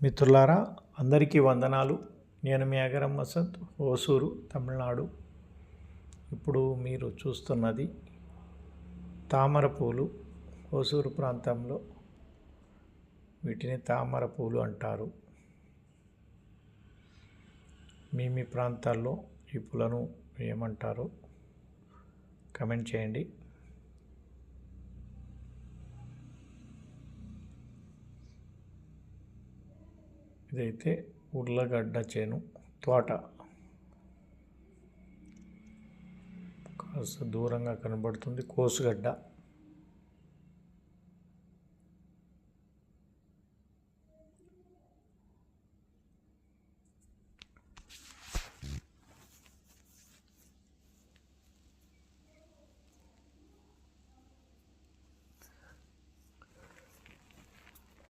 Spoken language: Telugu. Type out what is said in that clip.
మిత్రులారా అందరికీ వందనాలు. నేను మీ అగరం వసంత్ ఓసూరు తమిళనాడు. ఇప్పుడు మీరు చూస్తున్నది తామర పూలు ఓసూరు ప్రాంతంలో వీటిని తామర పూలు అంటారు. మీ మీ ప్రాంతాల్లో ఈ పూలను ఏమంటారో కమెంట్ చేయండి. ఇదైతే ఉర్లగడ్డ చేను తోట. కాస్త దూరంగా కనబడుతుంది కోసుగడ్డ.